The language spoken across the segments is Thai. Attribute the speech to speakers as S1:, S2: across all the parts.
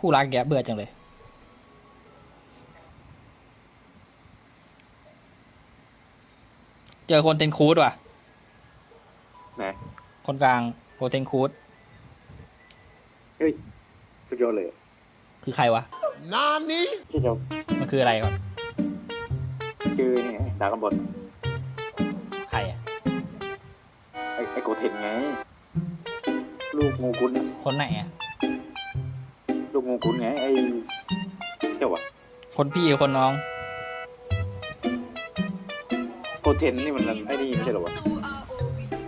S1: คู่รักแกเบื่อจังเลย เจอคนเทนคูดว่ะ
S2: ไหน
S1: คนกลางโกเทนคูด
S2: สุดยอดเลย
S1: คือใครวะ
S2: ที่เรา
S1: มันคืออะไรก่อน
S2: ชื่อนี่ไงดรากอนบอล
S1: ใครอะ
S2: ไอ้ไอ้โกเทนไง ลูกงูกุนน่ะ
S1: คนไหนอะ
S2: ลูก งูกุนไงไอ้เจ้าวะ
S1: คนพี่หรือคนน้อง
S2: โกเทนนี่มันไอ้นี่ไม่ใช่เหรอวะ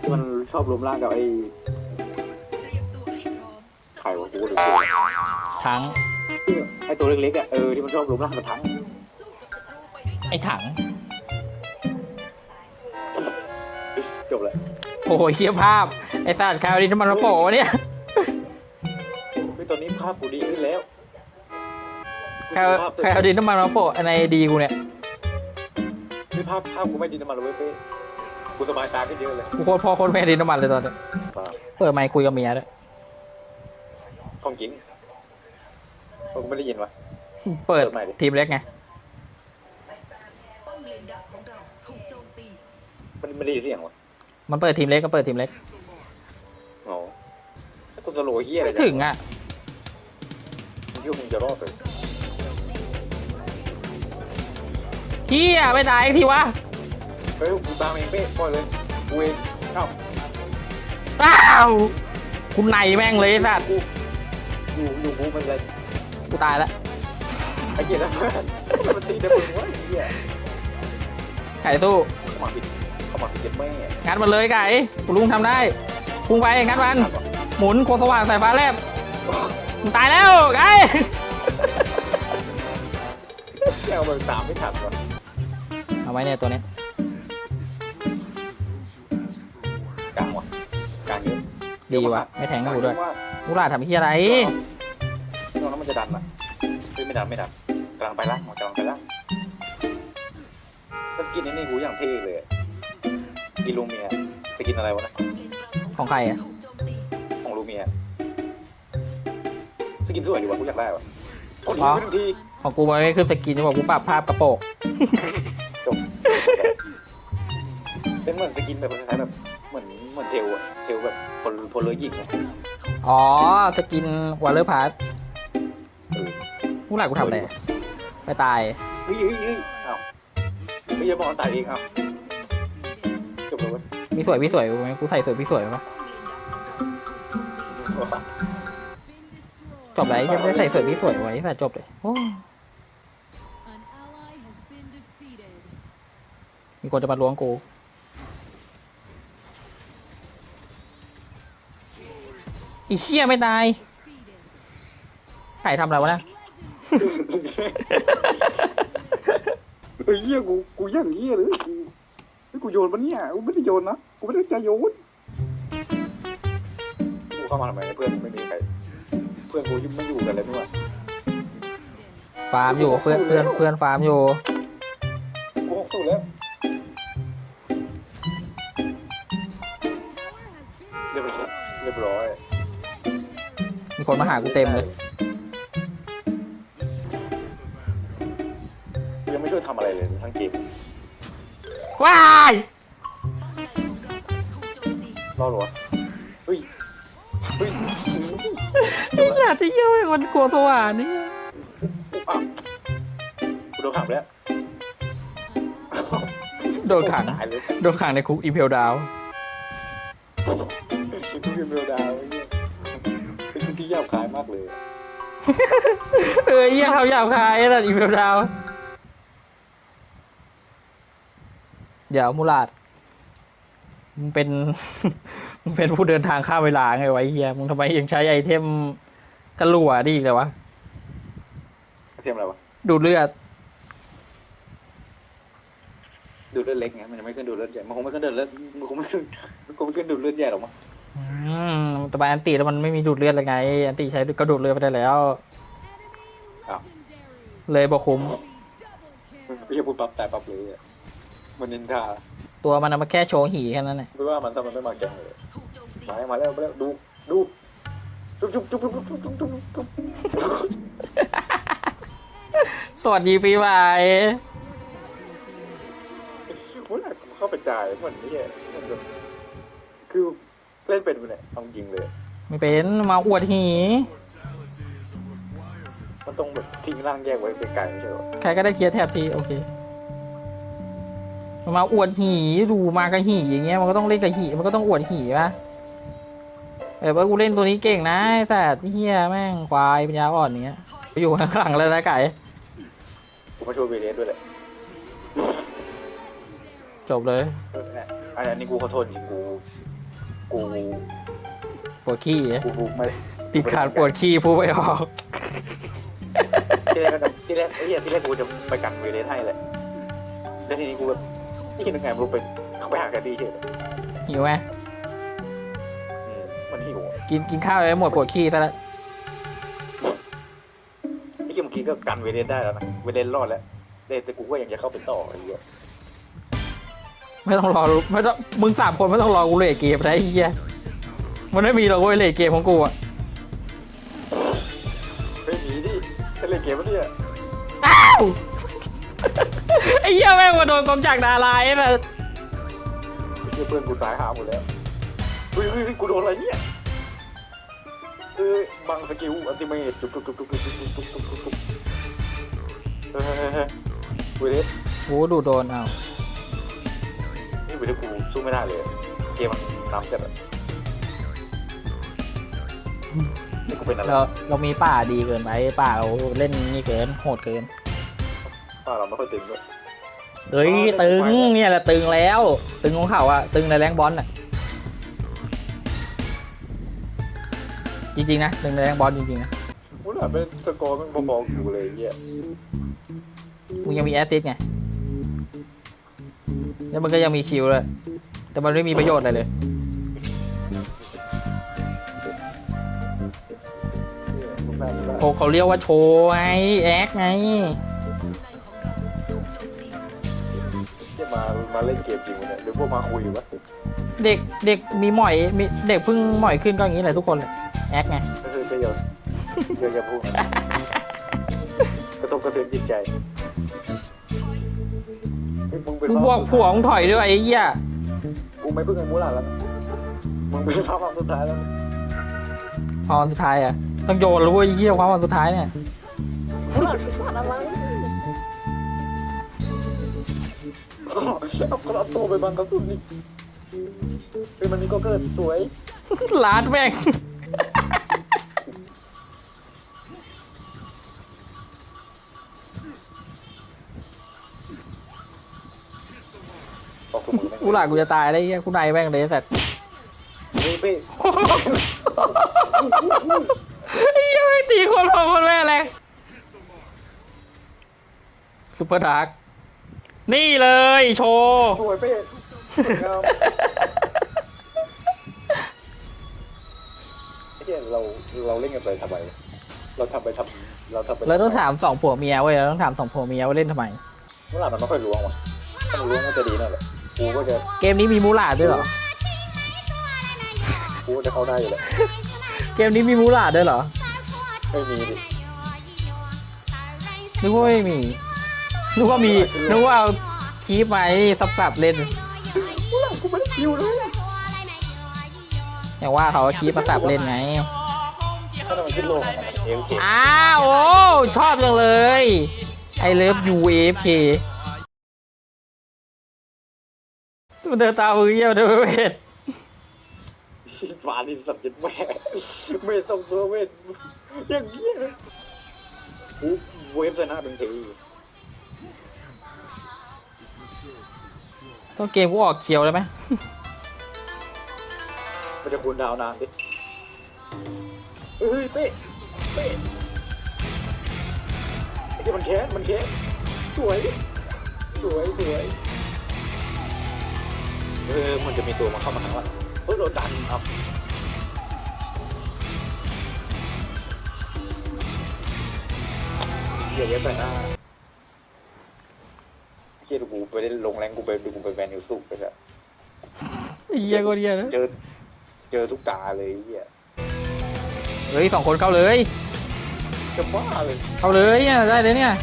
S2: ที่มันชอบรวมร่างกับไอ้ใครวะกูหรือกู
S1: ทั้ง
S2: ไอ้ตัวเล็กๆอะเออที่มันชอบรวมร่างกับทั้ง
S1: ไอ้ถัง
S2: จบเลย
S1: โอ้ยเชียภาพ ไอ้สัตว์คาวดินน้ำมันมะโปะเนี่ย
S2: เฮ้ยตอนนี้ภาพกูดี ขึ้นแล้ว
S1: คาวคาวดินน้ำมันมะโปะในดีกูเนี่ย
S2: นี่ภาพภาพกูไม่ดีน้ำมันเลยเว้ยเป้กูสบายตาขึ้นเยอะเลย
S1: กูโคตรพ่อโคตรแม่ดินน้ำมันเลยตอนเนี้ย
S2: ป่า
S1: เปิดไมค์คุยกับเมียด้วย
S2: ของจริงผมไม่ได้ยินวะ
S1: เปิด
S2: เปิดไมค์ดิ
S1: ทีมเล็กไง
S3: ป้อมเลนดักของเราถูกโจมตี
S2: มันไม่ได้ยินเสียงวะ
S1: มันเปิดทีมเล็กก็เปิดทีมเล็ก
S2: อ๋อถ้ากูสโลว์เฮียอะไร
S1: ไม่ถึงอะ
S2: มึงคิดว่ามึงจะรอดเลย
S1: เฮียไม่ตายอีกทีวะ
S2: เฮ้ยกูตามเองเป้ปล่อยเลยกูเองเอ้า
S1: อ้าวคุณไหนแม่งเลยไอ้สัตว์
S2: กูอยู่อยู่กูมันเลย
S1: กูตายแล้ว
S2: ไอ้เกียร์แล้วมันตีได้มึงวะไอ้เหี้ย
S1: ไก่สู้
S2: เข้ามาผิดเข้ามาผิดเจ็บแม่
S1: งัดมันเลยไก่กูลุงทำได้พุ่งไปงัดมันหมุนโคสว่างสายฟ้าแลบมึงตายแล้วไก่
S2: แก้วมึงตามไม่ทันวะ
S1: เอาไว้เนี่ยตัวเนี้ย
S2: กลางวะกลางเยอะ
S1: ดีว่ะไม่แทงกูด้วยกูลาดทำเฮียอะไร
S2: ตรงนั้นมันจะดันอะเฮ้ยไม่ดันไม่ดันกำลังไปล่างกำลังไปล่างสกินนี่นี่กูอย่างเท่เลยอะกินลูเมียไปกินอะไรวะนะ
S1: ของใครอะ
S3: ถูกโจมตี
S2: ของลูเมียสกินสวยดีว่ะกูอยากได้ว่ะโอ้ยขึ้นที
S1: ของกูมันไม่ขึ้นสกินจะบอกกูปรับภาพกระโปรง
S2: จบ เป็นเหมือนสกินแบบคล้ายๆแบบเหมือนเหมือนเทลอะเทลแบบพลพลเรือยิงอะ
S1: อ๋อ สกินวอลเลอร์พาร์ท
S2: เออ
S1: กูลาดกูทำอะไรไปตาย
S2: เฮ้ยเฮ้ยเฮ้ยเอ้าไม่ยอมมองตายเองเอ้าจบแล้วเว้ย
S1: พี่สวยพี่สวยไหมกูใส่สวยพี่สวยไหมจบเลยยังไม่ได้ใส่สวยพี่สวยไว้ใส่จบเลยโอ้ มีคนจะมาล้วงกูอีเชี่ยไม่ตาย
S4: Defeated.
S1: ไก่ทำอะไรวะนะ
S2: เฮ้ยเหี้ยกูกูย่างเหี้ยเลยกูเฮ้ยกูโยนปะเนี่ยกูไม่ได้โยนนะกูไม่ได้จะโยนกูเข้ามาทำไมเนี่ยเพื่อนกูไม่มีใคร เพื่อนกูไม่อยู่กันเลยนี่หว่า
S1: ฟาร์มอยู่เพื่อนเพื่อนเพื่อนฟาร์ม
S2: อยู่
S1: มีคนมาหากูเต็มเลย
S2: ยังไม่ช่วยทำอะไรเลยทั้งเกม
S1: ว้าย
S2: รอดเหรอวะเฮ้ยเฮ้ย
S1: ไอ้ชาติที่เยี่ยมมันกลัวสว่านนี่
S2: อ้าวกูโดนขังไปแล้ว
S1: โดนขัง
S2: ตายเลย
S1: โดนขังในคุกอีเพลดาว
S2: กูเรียนเมลดาวไอ้เนี่ยเป็นคนที่ หยาบคายมากเลย
S1: เออเยี่ยเขาหยาบคายไอ้สัตว์อีเพลดาวเดี๋ยวมูลาดมึงเป็น มึงเป็นผู้เดินทางข้ามเวลาไงวะไอ้เฮียมึงทำไมยังใช้ไอเทมกระหลัวดีอีกเลยวะ
S2: เทียมอะไรวะ
S1: ดูดเลือด
S2: ดูดเลือดเล็กไงมันยังไม่ขึ้นดูดเลือดใหญ่ มันคงไม่ขึ้นดูดเลือดมันคงไม่ขึ้นมันคงไม่ขึ้นดูดเลือดใหญ่หรอกมั้ง
S1: อืมแต่บาอันติแล้วมันไม่มีดูดเลือดเลยไง อันติใช้ก็ดูดเลือดไปได้แล้ว
S4: Legendary.
S1: เลยบอกคุ้ม
S4: Double kill.
S2: ไม่ใช่พูดปั๊บแต่ปั๊บเลยอะมันนินทา
S1: ตัวมันเอามาแค่โชว์หีแค่นั้นแหละ
S2: ไม่ว่ามันทำมันไม่มาแกล้งเลย
S3: ถูกโจมตี
S2: มาแล้วมาแล้วมาแล้วดูดูจุ๊บจุ๊บจุ๊บจุ๊บจุ๊บจุ๊บจุ๊บจุ๊บ
S1: สวัสดีปีใหม่
S2: กูน่ากูเข้าไปจ่ายเหมือนนี่มันแบบคือ เล่นเป็นไปเนี่ยเอาจริงเลย
S1: ไม่เป็นมาอวดหี
S2: มันต้องแบบทิ้งร่างแยกไว้ไกลๆไม่ใช่หรอ
S1: ใครก็ได้เคลียร์แทบทีโอเคมาอวดหีดูมากับหีอย่างเงี้ยมันก็ต้องเล่นกับหีมันก็ต้องอวดหีปะแบบว่ากูเล่นตัวนี้เก่งนะไอ้สัตว์เฮียแม่งควายปัญญาอ่อนเนี้ยไปอยู่ข้างหลังแล้วนะไก่
S2: กูมาช่วยเวเลสด้วยแหละ
S1: จบเลย
S2: เออเนี่ยอันนี้กูขอโทษจริงกู กู
S1: ปวดขี้
S2: กูกูไม่
S1: ติดขาดปวดขี้พูดไม่ออก
S2: ที่แรกก็จะที่แรกไอ้เหี้ยที่แรกกูจะไปกันเวเลสให้แหละแล้วทีนี้กูแบบนี่คิดยังไงไม่รู้ไปเข้าไปหาแคดดี้เฉยเลย
S1: หิวไหม
S2: อืมมันหิวอะ
S1: กินกินข้าวเลยหมดปวดขี้ซะแล้ว
S2: ไอ้เหี้ยเมื่อกี้ก็กันเวเลสได้แล้วนะเวเลสรอดแล้วแต่กูก็ยังจะเข้าไปต่อไอ้เหี้ย
S1: ไม่ต้องรอไม่ต้องมึงสามคนไม่ต้องรอกูเลยเกมนะไอ้เหี้ยมันไม่มีหรอกเว้ยเลยเกมของกูอะ
S2: ไม่หนีดิจะเล่นเกมวะเนี่ย
S1: อ้าวไอ้เหี้ยแม่งมาโดนกองจากดาราไอ้แบบ
S2: ไอ้เหี้ยเพื่อนกูตายหาหมดแล้วเฮ้ยเฮ้ยเฮ้ยกูโดนอะไรเนี่ยเออบังสกิลอัลติเมทจุ๊บจุ๊บจุ๊บจุ๊บจุ๊บจุ๊บจุ๊บจุ๊บจุ๊บจุ๊บเฮ้ยเฮ้ยเฮ้ยเฮ้ยเวเลส
S1: โอ้ดูโดนเอา
S2: นี่เวเลสกูสู้ไม่ได้เลย เกมมันน้ำจัดอะนี่กูเป็นอะไร
S1: เราเรามีป่าดีเกินไปป่าเราเล่นนี่เกินโหดเกิน
S2: ป้าเราไม่ค่อยตึงด้วย
S1: เฮ้ย
S2: อ๋อ
S1: ตึง
S2: เล่นไฟแล้ว
S1: เนี่ยแหละตึงแล้ว ตึงของเขาอะตึงในแรงบอลอะจริงๆนะตึงในแรงบอลจริงๆนะ
S2: กูน่ะเป็นสกอร์มันพอๆอยู่เลยไอ้เหี้ย
S1: มึงยังมีแอสซิสต์ไง แล้วมึงก็ยังมีคิวเลย แต่มันไม่มีประโยชน์อะไรเลย
S2: เนี่ยมึงน่าจะได้
S1: เขาเขาเรียกว่าโชว์ไงแอคไง
S2: จะมา มาเล่นเกมจริงวะเนี่ยหรือพวกมาคุยวะ
S1: เด็กเด็กมีหมอยมีเด็กเพิ่งหมอยขึ้นก็อย่างนี้แหละทุกคนเลยแอคไง
S2: ก็คือจะเยอะเยอะจะพูดกระทบกระเทือนจิตใจเฮ้ย มึงเป็น
S1: มึงบอกผัวมึงถอยด้วยไอ้เหี้ย
S2: กูไม่เพิ่งไอ้มูหลานแล้วนะมึงเป็นภาพวันสุดท้ายแล้วนะ
S1: พอสุดท้ายอะต้องโยนแล้วเว้ยไอ้เหี้ยความวันสุดท้ายเนี่ย
S2: มูหลานเป็นสัตว์อะไรเอากระตัวไปบังกระสุนนี่เฮ้ยมันมีก็เกิดสวย
S1: ล้านแม่ง หลากูจะตายได้เหี้ยกูนายแม่งเลยแต่
S2: เฮ้ยเป้
S1: ไอ้เหี้ยไม่งตีคนพอคนแม่แรงซุปเปอร์ดาร์กนี่เลยโชว์
S2: สวยเป้สวยงามไอ้เหี้ยเราเราเล่นกันไปทำไมเราทำไปทำเราทำไป
S1: เราต้องถามสองผัวเมียเว้ยเราต้องถามสองผัวเมียว่าเล่นทำไม
S2: เมื่อไหร่มันไม่ค่อยล้วงว่ะถ้ามันล้วงก็จะดีนั่นแหละ กูก็จะ
S1: เกมนี้มีมูลาดด้วยเหรอ
S2: กูก็จะเข้าได้อยู่แหละ
S1: เกมนี้มีมูลาดด้วยเหรอ
S2: ไม่มีดิ
S1: นึกว่าไม่มี นึกว่ามี นึกว่าเอาคีบมาไอ้สับๆเล่น
S2: กูไม่ได้คิวเลย
S1: อย่างว่าเขาเอาคีบมาสับเล่นไง
S2: ถ้ามันขึ้นโลกอะมันเอลเค
S1: อ้าวโอ้ชอบจังเลยไอเลิ มันเดินตามมือเยี่ยมด้วยเวท
S2: ฟาดินสัตว์เจ็ดแม่ไม่ส่งเบอร์เวทอย่างเงี้ยกูเวฟเลยนะเป็นที
S1: ต้องเกมกูออกเขียวเลยไหม
S2: มันจะคูณดาวนานดิเฮ้ยเป้เป้ไอ้ที่มันแค้นมันแค้นสวย สวยสวย เออมันจะมีตัวมาเข้ามาหาว่าเออโดนดันครับเดี๋ยวเว็บไปหน้าเฮียกูไปเล่นลงแรงกูไปดูกูไปแมนยูสู้ไปแล้
S1: เฮียก็เฮียนะ
S2: เจอเจอทุกตาเลยเฮีย
S1: เฮ้ยสองคนเข้าเลย
S2: จะบ้าเลย
S1: เข้าเลยเนี่ยได้เลยเนี่ย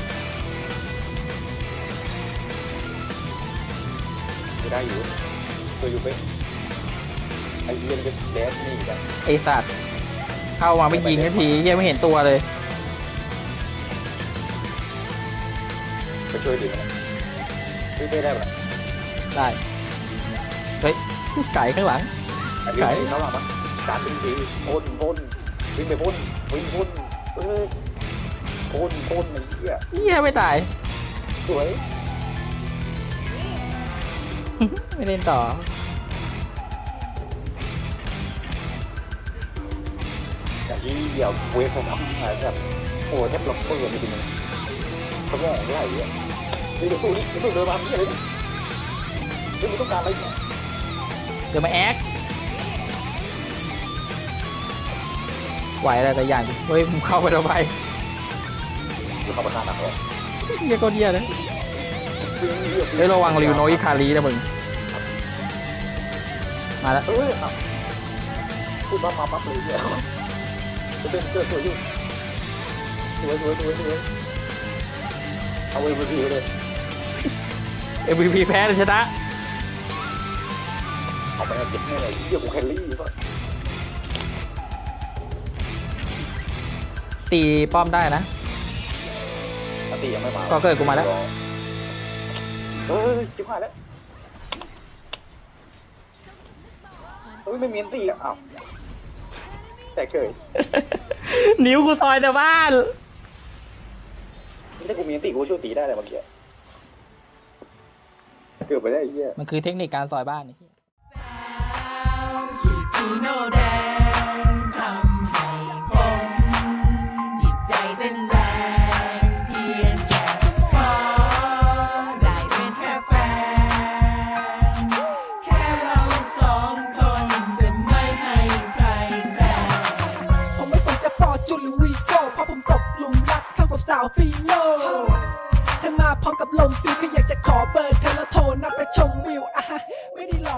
S2: ได้อยู่ เคยอยู่ไปไอ้เหี้ยมันจะแดนนี่กัน
S1: ไอสัตว์เข้ามาไม่ยิงนาทีเหี้ยังไม่เห็นตัวเลย
S2: ไปช่วยดึงมันช่วยได้ได้ปะ
S1: ได้เฮ้ยไก่ข้างหลัง
S2: อันนี้
S1: ไก่
S2: เขาหลังปะการดึงทีพ่นพ่นวิ่งไปพ่นวิ่งพ่นเออพ่นพ่นไอ้เหี้ย
S1: เหี้ยไม่ตาย
S2: สวย
S1: ไม่เล่นต่อ
S2: อย่างที่เดี่ยวเวฟผมทำหายแบบโอ้แทบหล็อกเปอร์ไม่ดีเลยเขาแย่ไหลอะเดี๋ยวสู้นี่เดี๋ยวสู้เดินมาที่อะไรเนี่ยเฮ้ยมึงต้องการอะไรเนี่ย
S1: เดี๋ยวมาแอคไหวแล้วแต่อย่างเฮ้ยผมเข้าไปทำไม
S2: คือเขาประทานหนักเลย
S1: เหี้ยก็เหี้ยเลย เฮ้ยระวังริวโนอิคารีนะมึง มาแล้ว
S2: เออครับพูดปั๊บมาปั๊บเลยเนี่ยจะเป็นเกิดสวยอยู่สวยสวยสวยสวยเอาไว้บนทีเลย
S1: MVP แพ้เลยชนะ
S2: เอาไปเก็บแน่เลยเยี่ยมกูแคลรี่ป่ะ
S1: ตีป้อมได้นะ
S2: ปกติยังไม่มา
S1: ก็เกิดกูมาแล้ว
S2: เฮ้ยจิ้มหายแล้วเฮ้ยไม่มีอันตีอะอ้าวแต่เกิด
S1: นิ้วกูซอยแต่บ้าน
S2: ถ้ากูมีอันตีกูช่วยตีได้เลยเมื่อกี้เกือบไปได้ไอ้เหี้ย
S1: มันคือเทคนิคการซอยบ้านนี่
S5: ขีดฟี สา
S6: วฟีโน่เธอมาพร้อมกับลมฟิวก็อยากจะขอเบอร์เธอแล้วโทรนัดไปชมวิวอะฮะไม่ได้หลอก